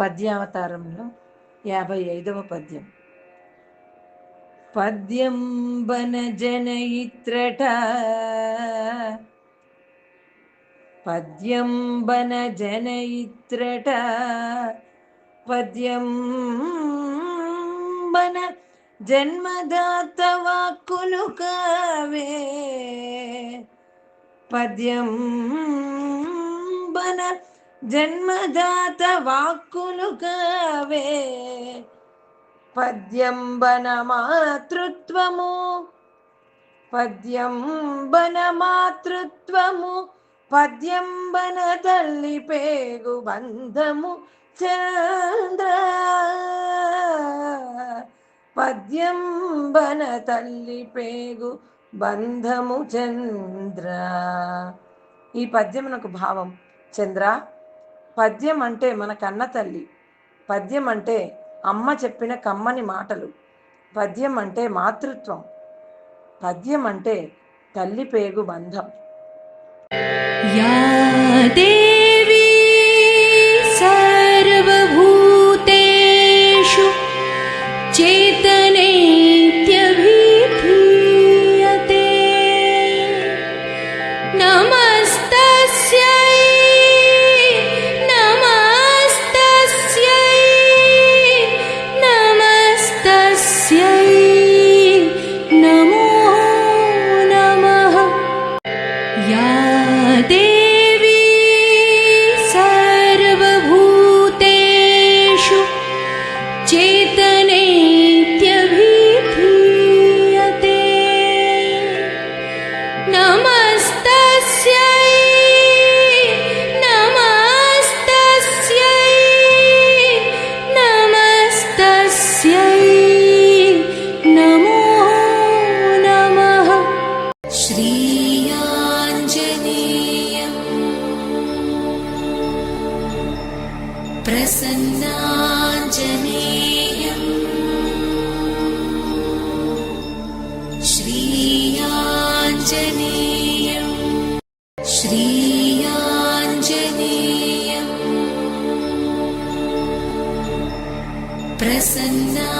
పద్యావతారంలో యాభై ఐదవ పద్యం. పద్యం బన జనయిత్రట పద్యంబన జనయిత్రట పద్యంబన జన్మదాత వాక్కులు కావే పద్యంబన జన్మదాత వాక్కులు కావే పద్యంబన మాతృత్వము పద్యంబన మాతృత్వము పద్యంబన తల్లి పేగు బంధము చంద్ర. పద్యంబన తల్లి పేగు బంధము చంద్ర. ఈ పద్యమునకు భావం. చంద్ర పద్యం అంటే మన కన్న తల్లి. పద్యం అంటే అమ్మ చెప్పిన కమ్మని మాటలు. పద్యం అంటే మాతృత్వం. పద్యం అంటే తల్లి పేగు బంధం. 呀的。đi प्रसन्नाञ्जनेयम्। श्रीयाञ्जनेयम्। श्रीयाञ्जनेयम्। प्रसन्नाञ्जनेयम्